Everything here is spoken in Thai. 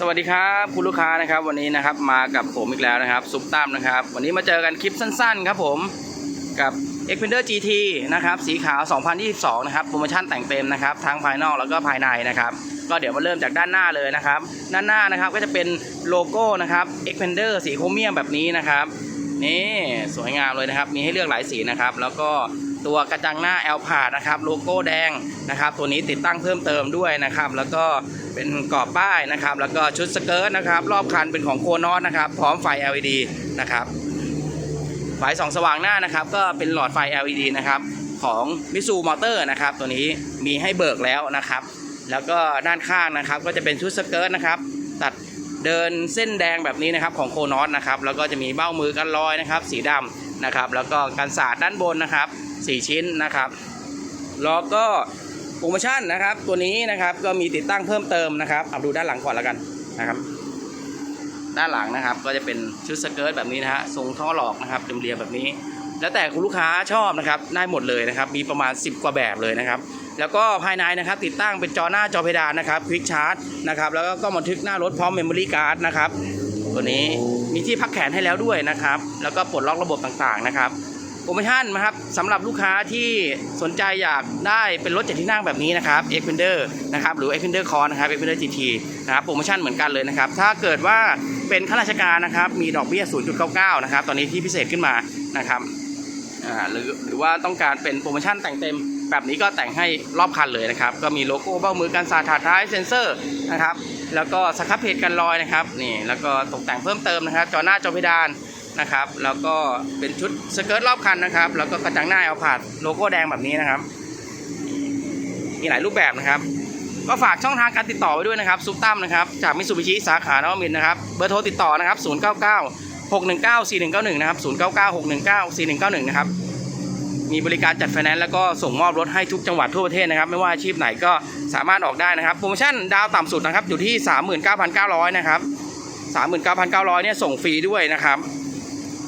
สวัสดีครับคุณลูกค้านะครับวันนี้นะครับมากับผมอีกแล้วนะครับซุปตั้มนะครับ วันนี้มาเจอกันคลิปสั้นๆครับผมกับ x p e n d e r GT นะครับสีขาว 2022 นะครับโปรโมชั่นแต่งเต็มนะครับทั้งภายนอกแล้วก็ภายในนะครับ ก็เดี๋ยวมาเริ่มจากด้านหน้าเลยนะครับ ด้านหน้านะครับก็จะเป็นโลโก้นะครับ x p e n d e r สีโครเมียมแบบนี้นะครับนี่สวยงามเลยนะครับ มีให้เลือกหลายสีนะครับ แล้วก็ ตัวกระจังหน้า L พาดนะครับโลโก้แดงนะครับ ตัวนี้ติดตั้งเพิ่มเติมด้วยนะครับ แล้วก็เป็นกรอบป้ายนะครับ แล้วก็ชุดสเกิร์ตนะครับ รอบคันเป็นของโคนอสนะครับ พร้อมไฟ LED นะครับไฟสองสว่างหน้านะครับ ก็เป็นหลอดไฟ LED นะครับของมิซูมอเตอร์นะครับ ตัวนี้มีให้เบิกแล้วนะครับ แล้วก็ด้านข้างนะครับ ก็จะเป็นชุดสเกิร์ตนะครับ ตัด เดินเส้นแดงแบบนี้นะครับของโคนอสนะครับแล้วก็จะมีเบ้ามือกันรอยนะครับ สีดำนะครับแล้วก็กันสาดด้านบนนะครับ 4 ชิ้นนะครับแล้วก็โปรโมชั่นนะครับตัวนี้นะครับก็มีติดตั้งเพิ่มเติมนะครับเอาดูด้านหลังก่อนแล้วกันนะครับด้านหลังนะครับก็จะเป็นชุดสเกิร์ตแบบนี้นะฮะทรงท่อหลอกนะครับเรียมๆแบบนี้ แล้วแต่คุณลูกค้าชอบนะครับได้หมดเลยนะครับ มีประมาณ 10 กว่าแบบเลยนะครับ แล้วก็ภายในนะครับติดตั้งเป็นจอหน้าจอเพดานนะครับควิกชาร์จนะครับแล้วก็กล้องบันทึกหน้ารถพร้อมเมมโมรี่การ์ดนะครับตัวนี้มีที่พักแขนให้แล้วด้วยนะครับ แล้วก็ปลดล็อกระบบต่างๆนะครับโปรโมชั่นนะครับสำหรับลูกค้าที่สนใจอยากได้เป็นรถเจ็ดที่นั่งแบบนี้นะครับ e x p e n d e r นะครับหรือ e x p e n d e r Core นะครับ e x p e n d e r GT นะครับโปรโมชั่นเหมือนกันเลยนะครับ ถ้าเกิดว่าเป็นข้าราชการนะครับมีดอกเบี้ย 0.99 นะครับ ตอนนี้ที่พิเศษขึ้นมานะครับหรือหรือว่าต้องการเป็นโปรโมชั่นแต่งเต็ม แบบนี้ก็แต่งให้รอบคันเลยนะครับ ก็มีโลโก้เบ้ามือกันสาดถาท้ายเซ็นเซอร์นะครับ แล้วก็สครับเพจกันรอยนะครับนี่แล้วก็ตกแต่งเพิ่มเติมนะครับ จอหน้าจอเพดานนะครับ แล้วก็เป็นชุดสเกิร์ตรอบคันนะครับ แล้วก็กระจังหน้าเอาผาดโลโก้แดงแบบนี้นะครับ มีหลายรูปแบบนะครับ ก็ฝากช่องทางการติดต่อไว้ด้วยนะครับซุปตั้มนะครับจากมิสูบิชิสาขานวมินนะครับเบอร์โทรติดต่อนะครับ099 619 4191นะครับ099 619 4191นะครับ มีบริการจัดไฟแนนซ์แล้วก็ส่งมอบรถให้ทุกจังหวัดทั่วประเทศนะครับ ไม่ว่าอาชีพไหนก็สามารถออกได้นะครับ โปรโมชั่นดาวต่ำสุดนะครับอยู่ที่ 39,900 นะครับ 39,900 เนี่ยส่งฟรีด้วยนะครับ